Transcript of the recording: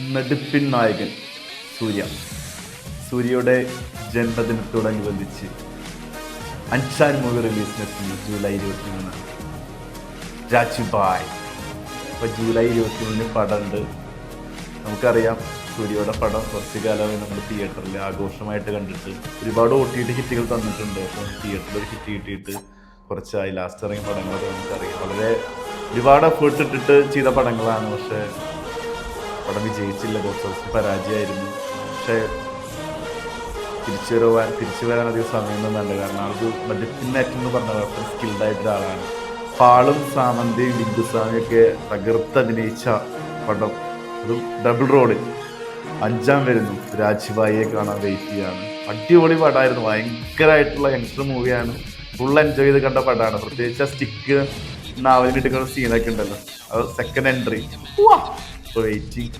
നെടുപ്പിൻ നായകൻ സൂര്യ. സൂര്യയുടെ ജന്മദിനത്തോടനുബന്ധിച്ച് അൻഷാൻ movie റിലീസിനെത്തുന്നു July ഇരുപത്തി മൂന്ന് രാജുബായ് അപ്പൊ ജൂലൈ ഇരുപത്തി മൂന്നിന് പടമുണ്ട് നമുക്കറിയാം സൂര്യയുടെ പടം കുറച്ച് കാലമായി നമ്മൾ തിയേറ്ററിൽ ആഘോഷമായിട്ട് കണ്ടിട്ട് ഒരുപാട് ഒ ഹിറ്റുകൾ തന്നിട്ടുണ്ട്. അപ്പൊ തിയേറ്ററിൽ ഒരു ഹിറ്റ് കിട്ടിയിട്ട് കുറച്ചായി ലാസ്റ്റ് ഇറങ്ങിയ പടങ്ങളൊക്കെ നമുക്കറിയാം. വളരെ ഒരുപാട് എഫേർട്ട് ഇട്ടിട്ട് ചെയ്ത പടങ്ങളാണ്. പക്ഷേ പടം വിജയിച്ചില്ല ബോക്സ് ഓഫീസ് പരാജയമായിരുന്നു. പക്ഷേ തിരിച്ചു വരുവാൻ തിരിച്ചു വരാൻ അധികം സമയമൊന്നും കാരണം ആൾക്ക് ബഡ്ജറ്റിനായിട്ട് എന്ന് പറഞ്ഞ കുഴപ്പം സ്കിൽഡ് ആയിട്ടുള്ള ആളാണ്. പാളും സാമന്തിയും ബിന്ദുസ്വാമിയൊക്കെ തകർത്ത് അഭിനയിച്ച പടം. അതും ഡബിൾ റോഡിൽ അഞ്ചാം വരുന്നു. രാജ്ഭായിയെ കാണാൻ വെയിറ്റ് ചെയ്യാണ്. അടിപൊളി പടമായിരുന്നു ഭയങ്കരമായിട്ടുള്ള യങ്സ്റ്റർ മൂവിയാണ് ഫുൾ എൻജോയ് ചെയ്ത് കണ്ട പടമാണ് പ്രത്യേകിച്ച് ആ സ്റ്റിക്ക് എടുക്കുന്ന സീനൊക്കെ ഉണ്ടല്ലോ. അത് സെക്കൻഡ് എൻട്രി plating